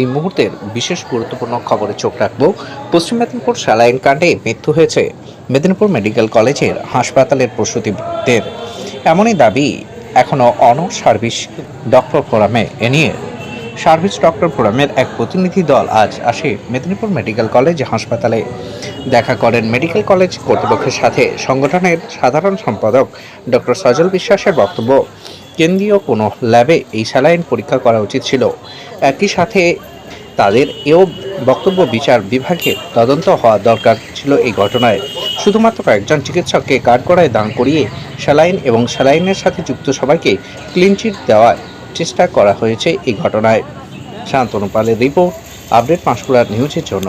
এই মুহূর্তের বিশেষ গুরুত্বপূর্ণ খবরে চোখ রাখব। পশ্চিম মেদিনীপুর স্যালাইন কাণ্ডে মৃত্যু হয়েছে মেদিনীপুর মেডিকেল কলেজের হাসপাতালের প্রসূতিদের। এমনই দাবি এখনও অন সার্ভিস ডক্টর ফোরামে। এ নিয়ে সার্ভিস ডক্টর ফোরামের এক প্রতিনিধি দল আজ আসে মেদিনীপুর মেডিকেল কলেজ হাসপাতালে। দেখা করেন মেডিকেল কলেজ কর্তৃপক্ষের সাথে সংগঠনের সাধারণ সম্পাদক ডক্টর সজল বিশ্বাসের বক্তব্য। কেন্দ্রীয় কোনো ল্যাবে এই স্যালাইন পরীক্ষা করা উচিত ছিল। একই সাথে তাদের এও বক্তব্য, বিচার বিভাগে তদন্ত হওয়া দরকার ছিল এই ঘটনায়। শুধুমাত্র একজন চিকিৎসককে কাঠগড়ায় দাঁড় করিয়ে স্যালাইন এবং স্যালাইনের সাথে যুক্ত সবাইকে ক্লিনচিট দেওয়ার চেষ্টা করা হয়েছে এই ঘটনায়। শান্তনু পালের রিপোর্ট, আপডেট পাঁশকুড়ার নিউজের জন্য।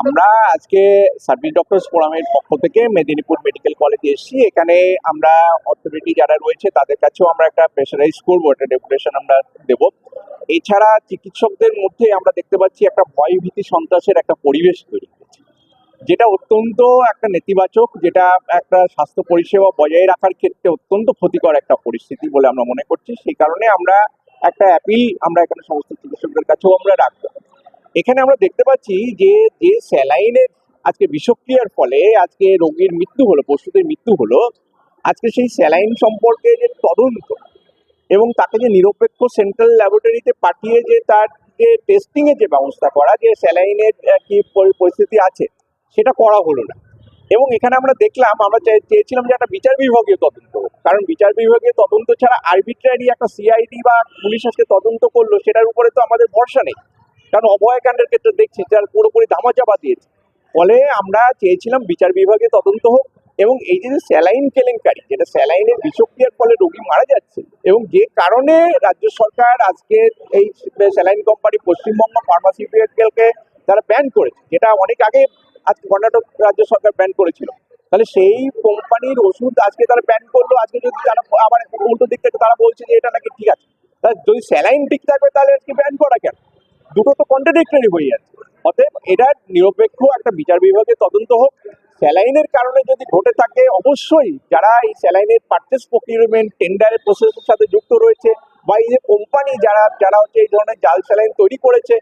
আমরা আজকে সার্ভিস ডক্টরস ফোরামের পক্ষ থেকে মেদিনীপুর মেডিকেল কলেজে এসেছি। এখানে আমরা অথরিটি যারা রয়েছে, তাদের কাছেও আমরা একটা প্রেশারাইজ করব, একটা ডেপুটেশন আমরা দেব। এছাড়া চিকিৎসকদের মধ্যে আমরা দেখতে পাচ্ছি একটা ভয় ভীতি সন্ত্রাসের একটা পরিবেশ তৈরি যেটা অত্যন্ত একটা নেতিবাচক, যেটা একটা স্বাস্থ্য পরিষেবা বজায় রাখার ক্ষেত্রে অত্যন্ত ক্ষতিকর একটা পরিস্থিতি বলে আমরা মনে করছি। সেই কারণে আমরা একটা অ্যাপিল আমরা এখানে সমস্ত চিকিৎসকদের কাছেও আমরা রাখব। এখানে আমরা দেখতে পাচ্ছি যে যে স্যালাইনের আজকে বিষক্রিয়ার ফলে আজকে রোগীর মৃত্যু হলো, পশুদের মৃত্যু হলো, আজকে সেই স্যালাইন সম্পর্কে যে তদন্ত এবং তাকে যে নিরপেক্ষ সেন্ট্রাল ল্যাবরেটরিতে পাঠিয়ে যে তার যে টেস্টিং এর যে ব্যবস্থা করা, যে স্যালাইনের কি পরিস্থিতি আছে, সেটা করা হলো না এবং এখানে আমরা দেখলাম, আমরা চেয়েছিলাম যে একটা বিচার বিভাগীয় তদন্ত। কারণ বিচার বিভাগীয় তদন্ত ছাড়া আরবিট্রারি একটা সিআইডি বা পুলিশ আজকে তদন্ত করল, সেটার উপরে তো আমাদের ভরসা নেই কারণ অভয়াকাণ্ডের ক্ষেত্রে দেখছি যার পুরোপুরি ধামাচাপা দিয়েছে। ফলে আমরা চেয়েছিলাম বিচার বিভাগে তদন্ত হোক এবং এই যে স্যালাইন কেলেঙ্কারি, যেটা স্যালাইনের বিষক্রিয়ার ফলে রোগী মারা যাচ্ছে এবং যে কারণে রাজ্য সরকার আজকে এই স্যালাইন কোম্পানি পশ্চিমবঙ্গ ফার্মাসিউটিক্যালকে তারা ব্যান করেছে, যেটা অনেক আগে আজকে কর্ণাটক রাজ্য সরকার ব্যান করেছিল। তাহলে সেই কোম্পানির ওষুধ আজকে তারা ব্যান করল, আজকে যদি তারা আবার উল্টো দিক থেকে তারা বলছে যে এটা নাকি ঠিক আছে। যদি স্যালাইন ঠিক থাকবে তাহলে আজকে ব্যান করা কেন? দুটো তো কন্ট্রাডিক্টরি হয়ে যাচ্ছে অতএব এটা নিরপেক্ষ একটা বিচার বিভাগে তদন্ত হোক। স্যালাইনের কারণে যদি ঘটে থাকে, অবশ্যই যারা এই স্যালাইনের পারচেস প্রকিউরমেন্ট টেন্ডারের প্রসেসের সাথে যুক্ত রয়েছে বা এই যে কোম্পানি যারা যারা হচ্ছে এই ধরনের জাল স্যালাইন তৈরি করেছে